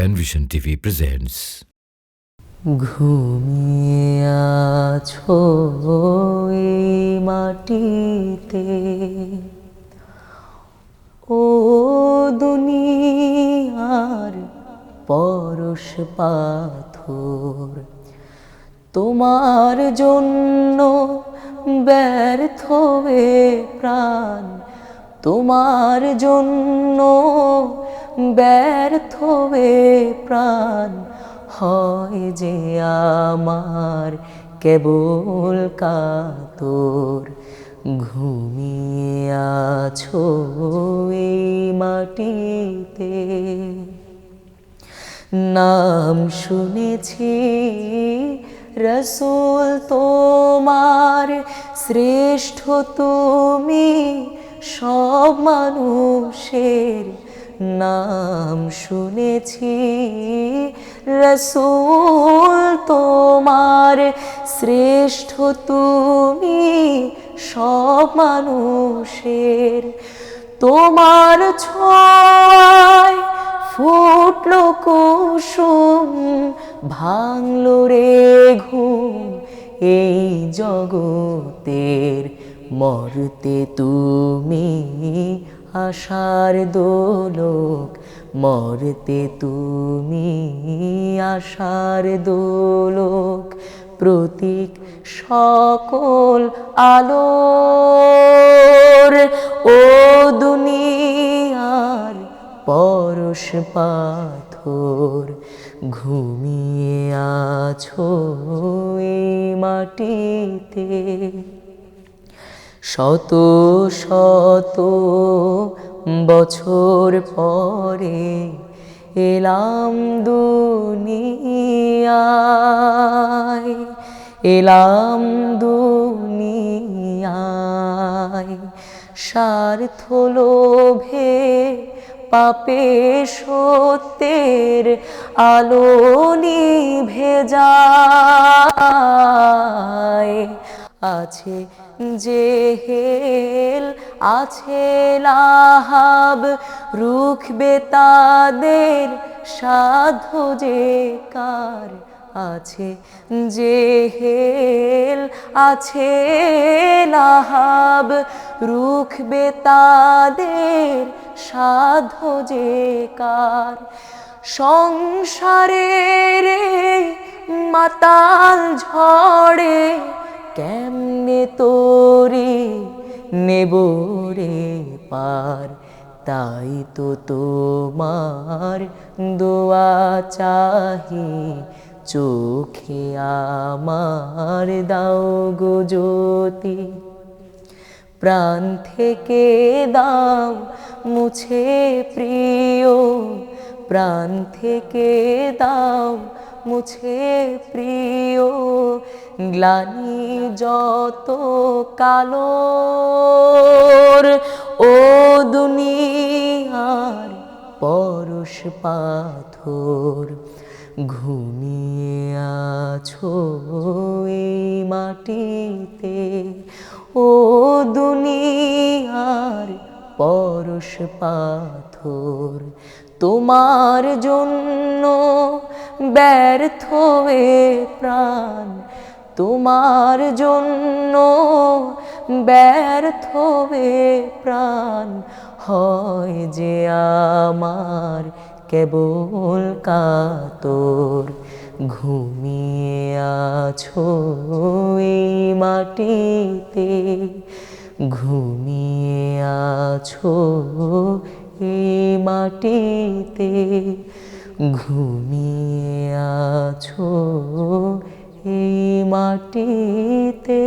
Penvision TV presents ঘুমিয়ে আছো এই মাটিতে। ও দুনিয়ার পরশ পাথর, তোমার জন্য ব্যর্থ প্রাণ, তোমার জন্য ব্যর্থ প্রাণ হয় যে আমার কেবল কাতর। ঘুমিয়ে আছো এই মাটিতে। নাম শুনেছি, রসুল তোমার শ্রেষ্ঠ তুমি, সব মানুষের নাম শুনেছি, রসুল তোমার শ্রেষ্ঠ তুমি সব মানুষের। তোমার ছয় ফুটলো কুসুম ভাঙলো রে ঘুম এই জগতের মরতে তুমি আশার দোলক, মরতে তুমি আশার দোলক। প্রতীক সকল আলোর, ও দুনিয়ার পরশ পাথর, ঘুমিয়ে আছো মাটিতে। শত শত বছর পরে এলাম দুনিয়ায় এলাম দুনিয়ায়। স্বার্থ লোভে পাপে সত্যের আলো নিভে যায়। আছে যে হেল আছে লাহাব, রুখবে তাদের সাধ্য যে কার আছে? যে হেল আছে লাহাব, রুখবে তাদের সাধ্য যে কার? সংসারের মাতাল ঝড়ে কেমনে তোরে নেব রে পার? তাই তো তোমার দোয়া চাহি। চোখে আমার দাও গো জ্যোতি। প্রাণ থেকে দাও মুছে প্রিয়। প্রাণ থেকে দাও মুছে প্রিয় গ্লানি যত কালোর ও দুনিয়ার পরশ পাথর ঘুমিয়ে আছো এই মাটিতে পরশ পাথর। তোমার জন্য ব্যর্থ হয়ে প্রাণ। তোমার জন্য ব্যর্থ হয়ে প্রাণ। হয় যে আমার কেবল কাতর। ঘুমিয়ে আছো এই মাটিতে। ঘুমিয়ে আছো এ মাটিতে? ঘুমিয়ে আছো এই মাটিতে?